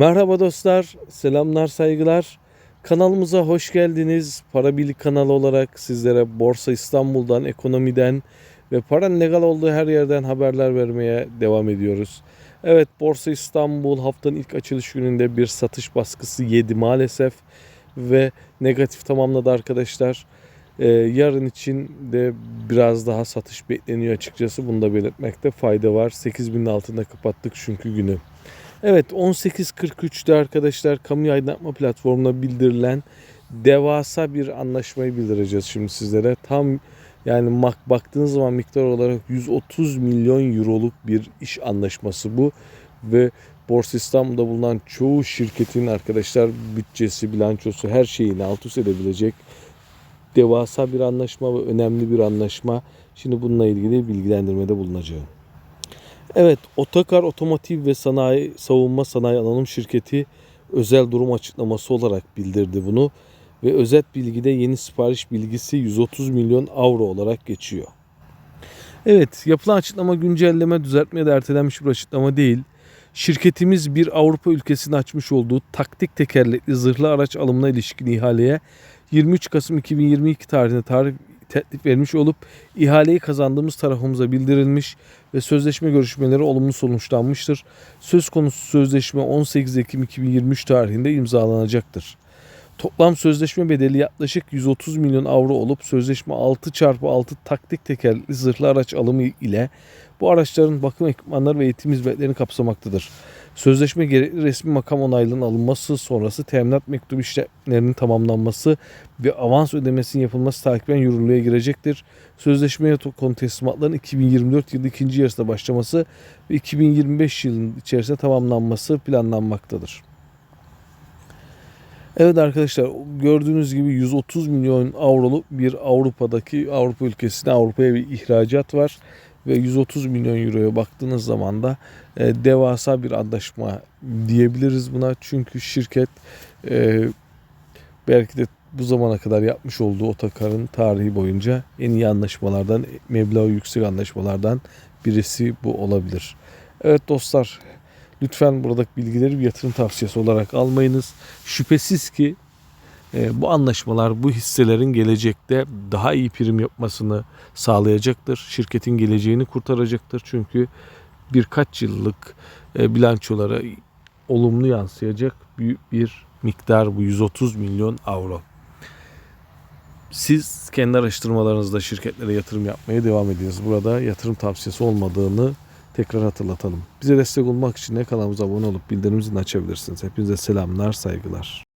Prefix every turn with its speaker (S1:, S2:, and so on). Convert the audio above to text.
S1: Merhaba dostlar, selamlar, saygılar. Kanalımıza hoş geldiniz. Para Birlik kanalı olarak sizlere Borsa İstanbul'dan, ekonomiden ve paranın legal olduğu her yerden haberler vermeye devam ediyoruz. Evet, Borsa İstanbul haftanın ilk açılış gününde bir satış baskısı yedi maalesef ve negatif tamamladı arkadaşlar. Ee, yarın için de biraz daha satış bekleniyor açıkçası. Bunu da belirtmekte fayda var. 8000'in altında kapattık çünkü günü. Evet 18.43'te arkadaşlar kamu aydınlatma platformuna bildirilen devasa bir anlaşmayı bildireceğiz şimdi sizlere. Tam yani bak, baktığınız zaman miktar olarak 130 milyon euroluk bir iş anlaşması bu ve Borsa İstanbul'da bulunan çoğu şirketin arkadaşlar bütçesi, bilançosu her şeyini alt üst edebilecek devasa bir anlaşma ve önemli bir anlaşma. Şimdi bununla ilgili bilgilendirmede bulunacağım. Evet, Otakar Otomotiv ve Sanayi Savunma Sanayi Anonim Şirketi özel durum açıklaması olarak bildirdi bunu ve özet bilgide yeni sipariş bilgisi 130 milyon avro olarak geçiyor. Evet, yapılan açıklama güncelleme, düzeltme da ertelenmiş bir açıklama değil. Şirketimiz bir Avrupa ülkesinde açmış olduğu taktik tekerlekli zırhlı araç alımına ilişkin ihaleye 23 Kasım 2022 tarihinde tarih teklif vermiş olup ihaleyi kazandığımız tarafımıza bildirilmiş ve sözleşme görüşmeleri olumlu sonuçlanmıştır. Söz konusu sözleşme 18 Ekim 2023 tarihinde imzalanacaktır. Toplam sözleşme bedeli yaklaşık 130 milyon avro olup sözleşme 6 çarpı 6 taktik tekerlekli zırhlı araç alımı ile bu araçların bakım ekipmanları ve eğitim hizmetlerini kapsamaktadır. Sözleşme gerekli resmi makam onaylığının alınması sonrası teminat mektubu işlemlerinin tamamlanması ve avans ödemesinin yapılması takiben yürürlüğe girecektir. Sözleşmeye konu teslimatların 2024 yılı ikinci yarısında başlaması ve 2025 yılının içerisinde tamamlanması planlanmaktadır. Evet arkadaşlar gördüğünüz gibi 130 milyon avroluk bir Avrupa'daki Avrupa ülkesine Avrupa'ya bir ihracat var ve 130 milyon euroya baktığınız zaman da e, devasa bir anlaşma diyebiliriz buna. Çünkü şirket e, belki de bu zamana kadar yapmış olduğu otokarın tarihi boyunca en iyi anlaşmalardan, meblağı yüksek anlaşmalardan birisi bu olabilir. Evet dostlar lütfen buradaki bilgileri bir yatırım tavsiyesi olarak almayınız. Şüphesiz ki bu anlaşmalar bu hisselerin gelecekte daha iyi prim yapmasını sağlayacaktır. Şirketin geleceğini kurtaracaktır. Çünkü birkaç yıllık e, bilançolara olumlu yansıyacak büyük bir miktar bu 130 milyon avro. Siz kendi araştırmalarınızda şirketlere yatırım yapmaya devam ediniz. Burada yatırım tavsiyesi olmadığını tekrar hatırlatalım. Bize destek olmak için de kanalımıza abone olup bildirim açabilirsiniz. Hepinize selamlar, saygılar.